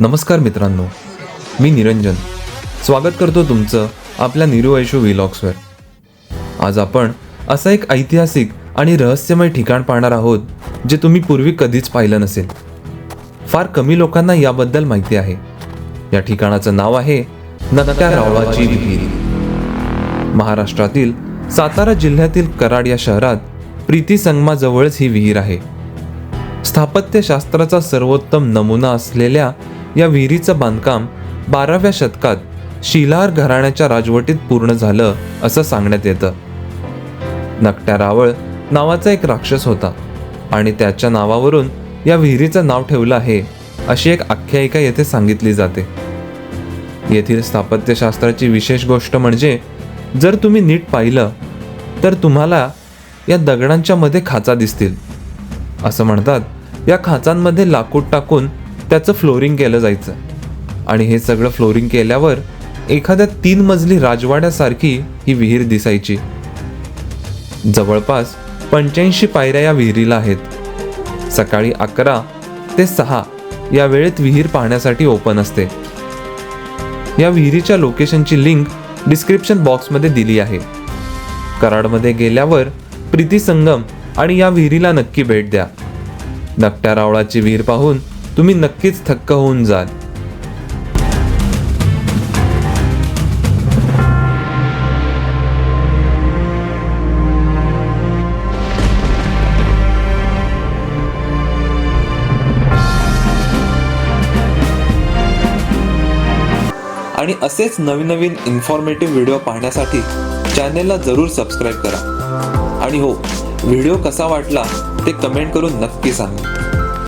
नमस्कार मित्रांनो मी निरंजन. स्वागत करतो तुमचं आपल्या निरुवैशू व्हिलॉग्सवर आज आपण असं एक ऐतिहासिक आणि रहस्यमय ठिकाण पाहणार आहोत जे तुम्ही पूर्वी कधीच पाहिलं नसेल. फार कमी लोकांना याबद्दल माहिती आहे. या ठिकाणाचं नाव आहे नक्या रावळाची विहीर. महाराष्ट्रातील सातारा जिल्ह्यातील कराड या शहरात प्रीती संगमाजवळच ही विहीर आहे. स्थापत्यशास्त्राचा सर्वोत्तम नमुना असलेल्या या विहिरीचं बांधकाम बाराव्या शतकात शिलार घराण्याच्या राजवटीत पूर्ण झालं असं सांगण्यात येतं. नकट्या रावळ नावाचा एक राक्षस होता आणि त्याच्या नावावरून या विहिरीचं नाव ठेवलं आहे अशी एक आख्यायिका येथे सांगितली जाते. येथील स्थापत्यशास्त्राची विशेष गोष्ट म्हणजे जर तुम्ही नीट पाहिलं तर तुम्हाला या दगडांच्या मध्ये खाचा दिसतील. असं म्हणतात या खाचांमध्ये लाकूड टाकून त्याचं फ्लोरिंग केलं जायचं. आणि हे सगळं फ्लोरिंग केल्यावर एखाद्या तीन मजली राजवाड्यासारखी ही विहीर दिसायची. जवळपास पंच्याऐंशी पायऱ्या या विहिरीला आहेत. सकाळी अकरा ते सहा या वेळेत विहीर पाहण्यासाठी ओपन असते. या विहिरीच्या लोकेशनची लिंक डिस्क्रिप्शन बॉक्समध्ये दिली आहे. कराडमध्ये गेल्यावर प्रीती संगम आणि या विहिरीला नक्की भेट द्या. नकट्या रावळाची विहीर पाहून तुम्ही नक्कीच थक्क होऊन जाल. आणि असेच नवीन नवीन इन्फॉर्मेटिव्ह व्हिडिओ पाहण्यासाठी चॅनेलला जरूर सबस्क्राईब करा. आणि हो व्हिडिओ कसा वाटला ते कमेंट करून नक्की सांगा.